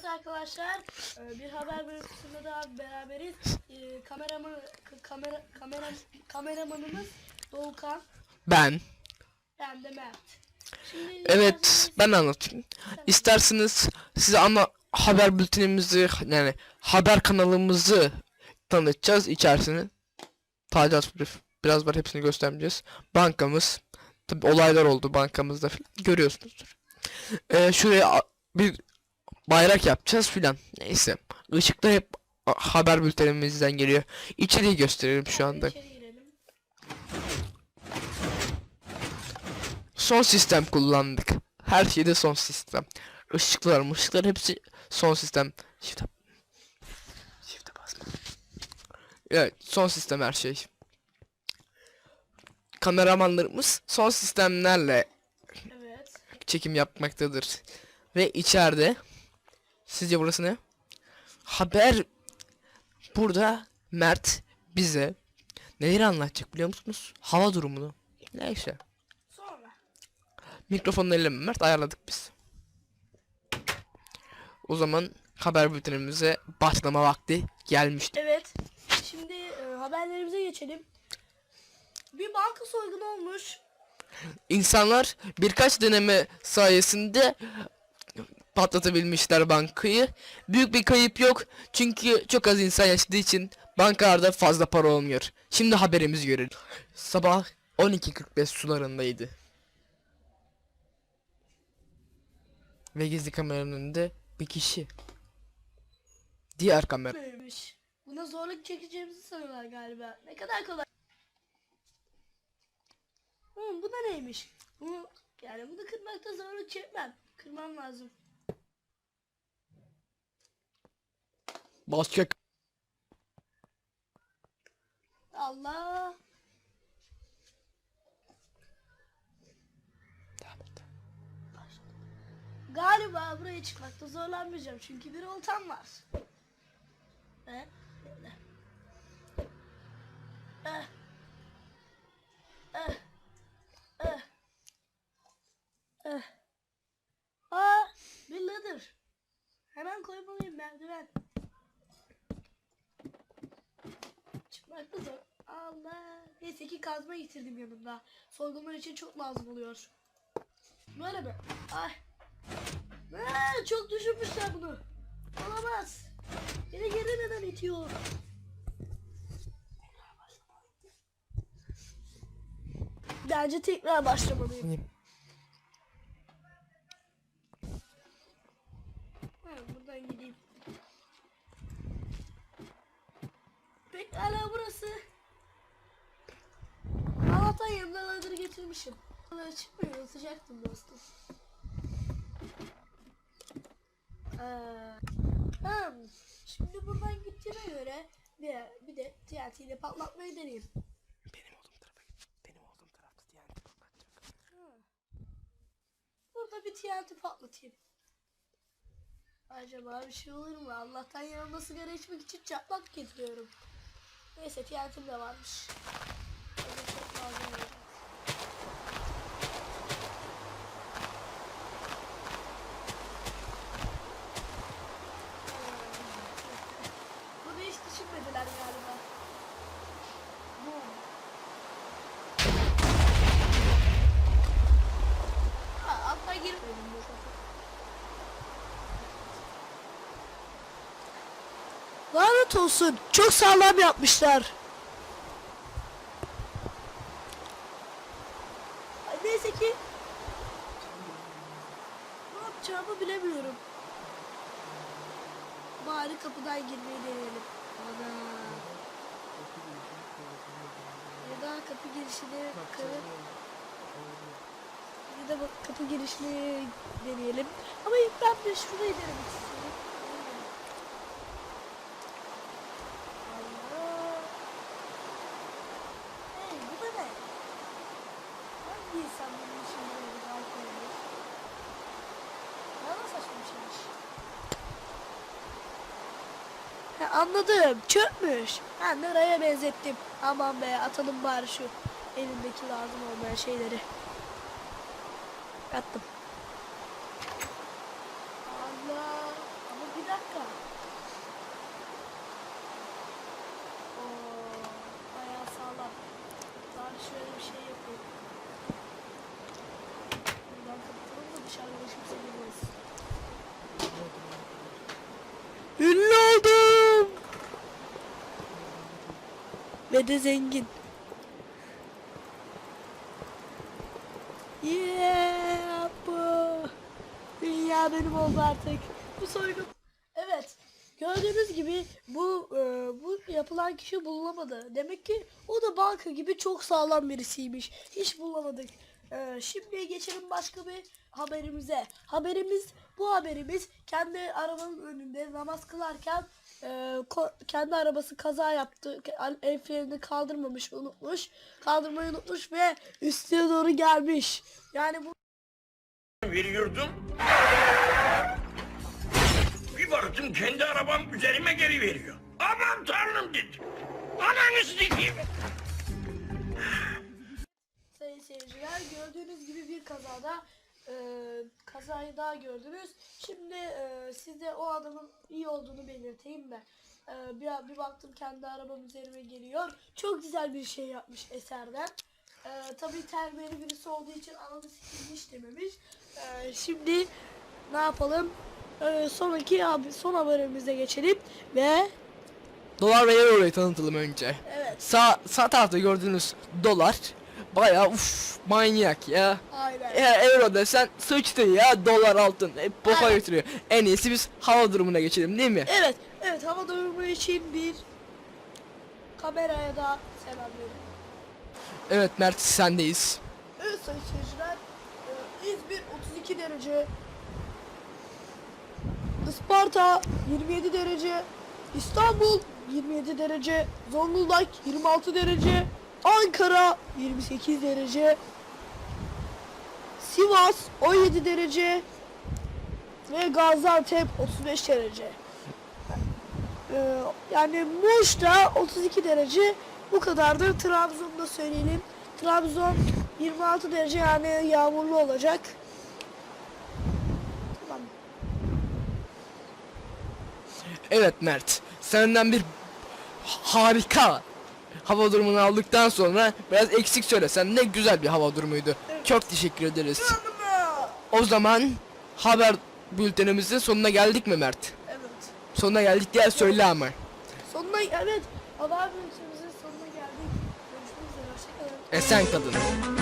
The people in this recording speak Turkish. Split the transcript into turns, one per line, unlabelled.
Evet arkadaşlar e, bir haber bölümünde daha beraberiz. E, Kameraman kamera kamera kameramanımız Doğukan,
Ben.
ben de Mert. Şimdi
Evet ben anlatayım. İsterseniz size ana haber bültenimizi yani haber kanalımızı tanıtacağız içerisini. Tadilat brief. Biraz var hepsini göstermeyeceğiz. Bankamız. Tabi olaylar oldu bankamızda filan. Görüyorsunuzdur. Ee, şuraya bir bayrak yapacağız filan. Neyse. Işıklar hep haber bültenimizden geliyor. İçeriği gösterelim şu anda. Son sistem kullandık. Her şeyde son sistem. Işıklar, ışıklar hepsi son sistem. Shift'e Shift'e basma. Evet, son sistem her şey. Kameramanlarımız son sistemlerle
Evet.
çekim yapmaktadır. Ve içeride sizce burası ne? Haber burada Mert bize neleri anlatacak biliyor musunuz? Hava durumunu. Neyse.
Sonra
Mikrofonun elime Mert ayarladık biz. O zaman haber bültenimize başlama vakti gelmişti.
evet. Şimdi e, haberlerimize geçelim. Bir banka soygunu olmuş.
İnsanlar birkaç deneme sayesinde patlatabilmişler bankayı. Büyük bir kayıp yok çünkü çok az insan yaşadığı için bankalarda fazla para olmuyor. Şimdi haberimizi görelim. Sabah 12.45 sularındaydı. Ve gizli kameranın önünde bir kişi. Diğer kamera.
Neymiş? Buna zorluk çekeceğimizi sanıyorlar galiba. Ne kadar kolay. Hı, bu da neymiş? Bunu, yani bunu kırmakta zorluk çekmem. Kırmam lazım.
Başka
Allah. Galiba buraya çıkmakta zorlanmayacağım çünkü bir oltam var. Ve Çıkmakta zor. Allah. Neyse ki kazma getirdim yanımda. Soygunlar için çok lazım oluyor. Mi? Ay. Aa, çok düşünmüşler bunu. Olamaz. Beni geri neden itiyor? Bence tekrar başlamalıyım. Ha, buradan gideyim. Pekala burası. Allah'tan yanımda ladder getirmişim. Ladder çıkmıyor, sıcaktım dostum. Ee, tamam. Şimdi buradan gittiğime göre bir, bir de TNT ile patlatmayı deneyeyim.
benim olduğum tarafa git. Benim olduğum tarafta TNT patlatacak.
Burada bir TNT patlatayım. Acaba bir şey olur mu? Allah'tan yanımda sigara içmek için çakmak getiriyorum. Neyse TNT'm de varmış. Tabii çok lazım olacak. Bunu hiç düşünmediler galiba. Boom. Ha, Altta girmedim bu sefer. Lanet olsun. Çok sağlam yapmışlar. Neyse ki ne yapacağımı bilemiyorum. Bari kapıdan girmeyi deneyelim. Ana. Ya da kapı girişini kırıp ya da kapı girişini deneyelim. Ama ben de şurayı denemek istiyorum. Allah. Hey bu da ne? Hangi insan bunun için böyle bir hal koymuş? Ne saçma bir şeymiş. Ha, anladım. Çöpmüş. Ha nereye benzettim. Aman be atalım bari şu elindeki lazım olmayan şeyleri. Attım. Ve de zengin. Yeah bu. Dünya benim oldu artık. Bu soygun. Evet. Gördüğünüz gibi bu e, bu yapılan kişi bulunamadı. Demek ki o da banka gibi çok sağlam birisiymiş. Hiç bulamadık. E, şimdi geçelim başka bir haberimize. Haberimiz bu haberimiz kendi arabanın önünde namaz kılarken e, kendi arabası kaza yaptı. El frenini kaldırmamış, unutmuş. Kaldırmayı unutmuş ve üstüne doğru gelmiş. Yani bu
veriyordum. Bir baktım kendi arabam üzerime geri veriyor. Aman tanrım dedim. Ananı sikeyim.
Sayın seyirciler gördüğünüz gibi bir kazada e, kazayı daha gördünüz. Şimdi e, size o adamın iyi olduğunu belirteyim de. E, bir, bir baktım kendi arabam üzerime geliyor. Çok güzel bir şey yapmış eserden. E, tabii terbiyeli birisi olduğu için ananı sikilmiş dememiş. E, şimdi ne yapalım? E, sonraki abi son haberimize geçelim ve
Dolar ve Euro'yu tanıtalım önce.
evet
Sağ, sağ tarafta gördüğünüz dolar bayağı uf manyak ya.
aynen.
Eğer euro desen sıçtı ya dolar altın hep boka
Aynen.
götürüyor. En iyisi biz hava durumuna geçelim değil mi?
Evet, evet hava durumu için bir kameraya da selam verin.
Evet Mert sendeyiz.
Evet sayın seyirciler, e, İzmir 32 derece, Isparta 27 derece, İstanbul 27 derece, Zonguldak 26 derece, Ankara 28 derece, Sivas 17 derece ve Gaziantep 35 derece. Ee, yani Muş'ta 32 derece bu kadardır. Trabzon'da söyleyelim. Trabzon 26 derece yani yağmurlu olacak. Tamam.
Evet Mert senden bir harika hava durumunu aldıktan sonra biraz eksik söylesen ne güzel bir hava durumuydu. Çok teşekkür ederiz. O zaman haber bültenimizin sonuna geldik mi Mert?
Evet.
Sonuna geldik diye söyle ama.
Sonuna evet. Haber bültenimizin sonuna geldik. Görüşmek üzere. Hoşçakalın.
Esen kadın.